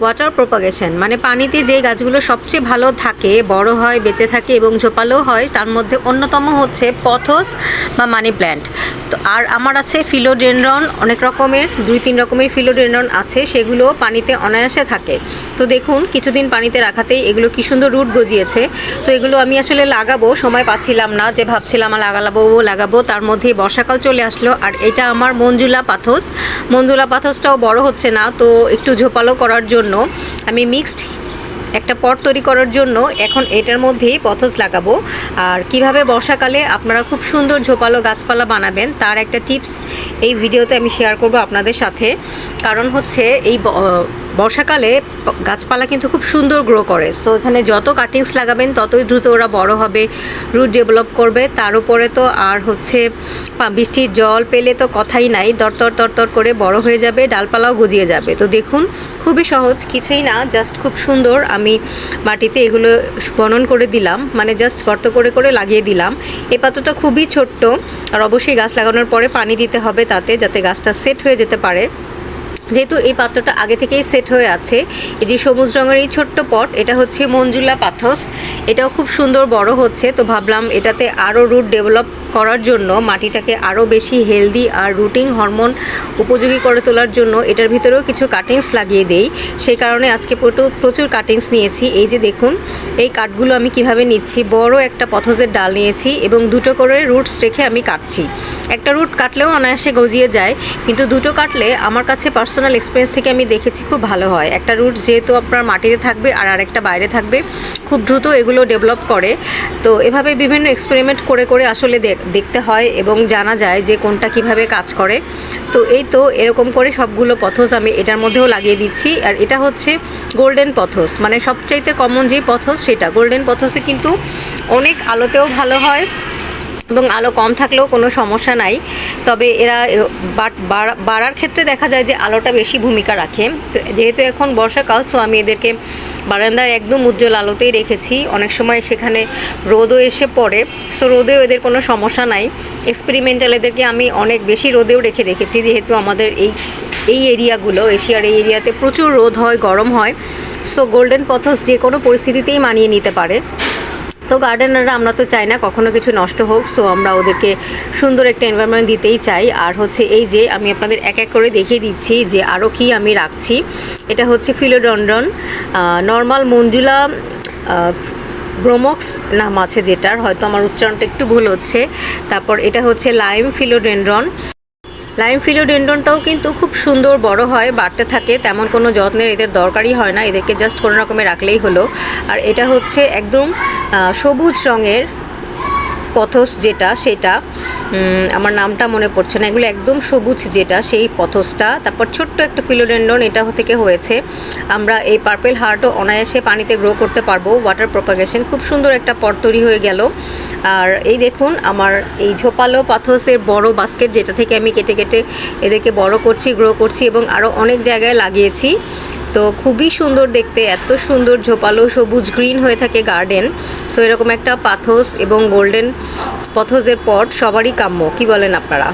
Water propagation মানে পানিতে যে গাছগুলো সবচেয়ে ভালো থাকে, বড় হয়, বেঁচে থাকে এবং ঝোপালো হয়, তার মধ্যে অন্যতম হচ্ছে পথস বা মানি প্ল্যান্ট তো আর আমার আছে ফিলোডেনড্রন, অনেক রকমের, দুই তিন রকমের ফিলোডেনড্রন আছে সেগুলো পানিতে অনায়াসে থাকে। তো দেখুন, কিছুদিন পানিতে রাখাতেই এগুলো কি সুন্দর রুট গজিয়েছে। তো এগুলো আমি আসলে লাগাবো, সময় পাচ্ছিলাম না, যে ভাবছিলাম লাগাবো লাগাবো, তার মধ্যেই বর্ষাকাল চলে আসলো। আর এটা আমার মঞ্জুলা পাথস। মঞ্জুলা পাথসটাও বড় হচ্ছে না, তো একটু ঝোপালো করার জন্য আমি মিক্সড একটা পট তৈরি করার জন্য এখন এটার মধ্যেই পথস লাগাবো। আর কীভাবে বর্ষাকালে আপনারা খুব সুন্দর ঝোপালো গাছপালা বানাবেন তার একটা টিপস এই ভিডিওতে আমি শেয়ার করব আপনাদের সাথে। কারণ হচ্ছে এই বর্ষাকালে গাছপালা কিন্তু খুব সুন্দর গ্রো করে। সো এখানে যত কাটিংস লাগাবেন, ততই দ্রুত ওরা বড় হবে রুট ডেভেলপ করবে। তার উপরে তো আর হচ্ছে বৃষ্টির জল পেলে তো কথাই নাই দরতর তরতর করে বড় হয়ে যাবে, ডালপালাও গজিয়ে যাবে। তো দেখুন, খুবই সহজ, কিছুই না জাস্ট খুব সুন্দর। আমি মাটিতে এগুলো বনন করে দিলাম মানে জাস্ট গর্ত করে করে লাগিয়ে দিলাম। এই পাত্রটা খুবই ছোট্ট, আর অবশ্যই গাছ লাগানোর পরে পানি দিতে হবে তাতে, যাতে গাছটা সেট হয়ে যেতে পারে। যেহেতু এই পাত্রটা আগে থেকেই সেট হয়ে আছে, এই যে সবুজ রঙের এই ছোট্ট পট, এটা হচ্ছে মঞ্জুলা পাথস। এটাও খুব সুন্দর বড় হচ্ছে, তো ভাবলাম এটাতে আরও রুট ডেভেলপ করার জন্য মাটিটাকে আরও বেশি হেলদি আর রুটিং হরমোন উপযোগী করে তোলার জন্য এটার ভিতরেও কিছু কাটিংস লাগিয়ে দেই। সেই কারণে আজকে প্রচুর কাটিংস নিয়েছি। এই যে দেখুন, এই কাঠগুলো আমি কীভাবে নিচ্ছি, বড় একটা পথজের ডাল নিয়েছি এবং দুটো করে রুটস রেখে আমি কাটছি। একটা রুট কাটলেও অনায়াসে গজিয়ে যায়, কিন্তু দুটো কাটলে আমার কাছে পার্সোনাল এক্সপিরিয়েন্স থেকে আমি দেখেছি খুব ভালো হয়। একটা রুট যেহেতু আপনার মাটিতে থাকবে আর আরেকটা বাইরে থাকবে, খুব দ্রুত এগুলো ডেভেলপ করে। তো এভাবে বিভিন্ন এক্সপেরিমেন্ট করে করে আসলে দেখ- দেখতে হয় এবং জানা যায় যে কোনটা কীভাবে কাজ করে। তো এই তো এরকম করে সবগুলো পথস আমি এটার মধ্যেও লাগিয়ে দিচ্ছি। আর এটা হচ্ছে গোল্ডেন পথস। মানে সবচাইতে কমন যে পথস সেটা। গোল্ডেন পথসে কিন্তু অনেক আলোতেও ভালো হয়। এবং আলো কম থাকলেও কোনো সমস্যা নাই। তবে এরা বাড়ার ক্ষেত্রে দেখা যায় যে আলোটা বেশি ভূমিকা রাখে। তো যেহেতু এখন বর্ষাকাল সো আমি এদেরকে বারান্দার একদম উজ্জ্বল আলোতেই রেখেছি। অনেক সময় সেখানে রোদও এসে পড়ে সো রোদেও এদের কোনো সমস্যা নাই। এক্সপেরিমেন্টাল এদেরকে আমি অনেক বেশি রোদেও রেখে রেখেছি, যেহেতু আমাদের এই এই এরিয়াগুলো, এশিয়ার এই এরিয়াতে প্রচুর রোদ হয়, গরম হয়। সো গোল্ডেন পথস যে কোনো পরিস্থিতিতেই মানিয়ে নিতে পারে। তো গার্ডেনাররা আমরা তো চাই না, কখনো কিছু নষ্ট হোক সো আমরা ওদেরকে সুন্দর একটা এনভায়রনমেন্ট দিতেই চাই। আর হচ্ছে এই যে আমি আপনাদের এক এক করে দেখিয়ে দিচ্ছি যে আরও কি আমি রাখছি। এটা হচ্ছে ফিলোডন্ড্রন নর্মাল মঞ্জুলা ব্রোমক্স নাম আছে যেটার, হয়তো আমার উচ্চারণটা একটু ভুল হচ্ছে। তারপর এটা হচ্ছে লাইম ফিলোডেন্ড্রন লাইম ফিলোডেন্ডনটাও কিন্তু খুব সুন্দর বড় হয়, বাড়তে থাকে, তেমন কোনো যত্নের এদের দরকারই হয় না, এদেরকে জাস্ট কোনো রকমে রাখলেই হলো। আর এটা হচ্ছে একদম সবুজ রঙের পথস যেটা, সেটা। আমার নামটা মনে পড়ছে না। এগুলো একদম সবুজ যেটা, সেই পথসটা। তারপর ছোট্ট একটা ফিলোডেন্ডন এটা থেকে হয়েছে, আমরা এই পার্পেল হার্টও অনায়াসে পানিতে গ্রো করতে পারব। ওয়াটার প্রপাগেশন খুব সুন্দর একটা পট তৈরি হয়ে গেল। আর এই দেখুন, আমার এই ঝোপালো পাথসের বড় বাস্কেট যেটা থেকে আমি কেটে কেটে এদেরকে বড় করছি গ্রো করছি এবং আরও অনেক জায়গায় লাগিয়েছি। তো খুবই সুন্দর দেখতে, এত সুন্দর ঝোপালো সবুজ গ্রিন হয়ে থাকে গার্ডেন সো এরকম একটা পাথস এবং গোল্ডেন পথসের পট সবারই কাম্য, কি বলেন আপনারা?